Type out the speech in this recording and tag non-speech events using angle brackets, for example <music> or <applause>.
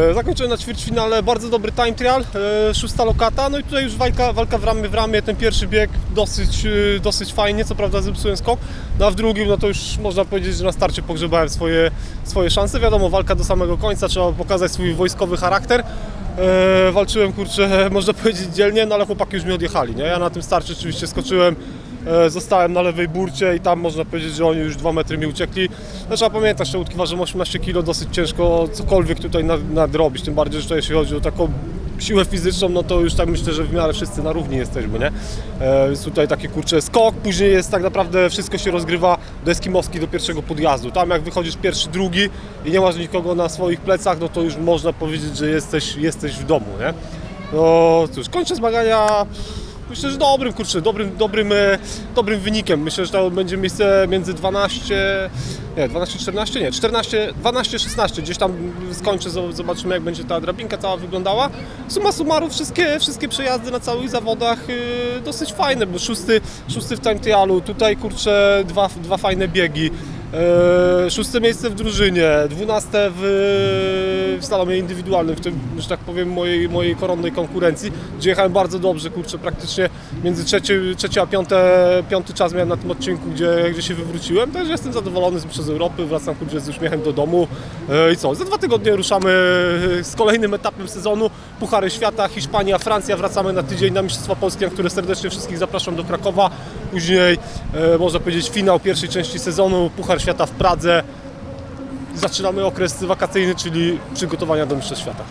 E, Zakończyłem na ćwierćfinale bardzo dobry time trial, e, szósta lokata, no i tutaj już walka, walka w ramię w ramię, ten pierwszy bieg dosyć, e, dosyć fajnie, co prawda zepsułem skok, no a w drugim no to już można powiedzieć, że na starcie pogrzebałem swoje, swoje szanse, wiadomo, walka do samego końca, trzeba pokazać swój wojskowy charakter, walczyłem kurczę, <laughs> można powiedzieć dzielnie, no ale chłopaki już mi odjechali, nie, ja na tym starcie oczywiście skoczyłem, Zostałem na lewej burcie i tam można powiedzieć, że oni już dwa metry mi uciekli. No, trzeba pamiętać, te łódki ważą 18 kg, dosyć ciężko cokolwiek tutaj nad- nadrobić, tym bardziej, że jeśli chodzi o taką siłę fizyczną, no to już tak myślę, że w miarę wszyscy na równi jesteśmy, nie? E, Więc tutaj taki kurczę skok, później jest tak naprawdę wszystko się rozgrywa do Eskimowski, do pierwszego podjazdu. Tam jak wychodzisz pierwszy, drugi i nie masz nikogo na swoich plecach, no to już można powiedzieć, że jesteś, jesteś w domu, nie? No cóż, kończę zmagania Myślę, że dobrym, kurczę, dobrym, dobrym, e, dobrym wynikiem. Myślę, że to będzie miejsce między 12, nie, 12, 14, nie, 14, 12, 16. Gdzieś tam skończę, zo- zobaczymy jak będzie ta drabinka cała wyglądała. Suma summarum wszystkie, wszystkie przejazdy na całych zawodach y, dosyć fajne, bo szósty, szósty w time trialu, tutaj kurczę dwa, dwa fajne biegi. E, Szóste miejsce w drużynie, dwunaste w, w indywidualnym, w tym, że tak powiem, mojej, mojej koronnej konkurencji, gdzie jechałem bardzo dobrze, kurczę, praktycznie między trzeci, trzeci a piąte, piąty czas miałem na tym odcinku, gdzie, gdzie się wywróciłem. Także jestem zadowolony z Europy, wracam kurczę z uśmiechem do domu. E, I co, za dwa tygodnie ruszamy z kolejnym etapem sezonu, Puchary Świata, Hiszpania, Francja, wracamy na tydzień na Mistrzostwa Polskie, na które serdecznie wszystkich zapraszam do Krakowa. Później, e, można powiedzieć, finał pierwszej części sezonu, Puchar Świata w Pradze. Zaczynamy okres wakacyjny, czyli przygotowania do Mistrzostw Świata.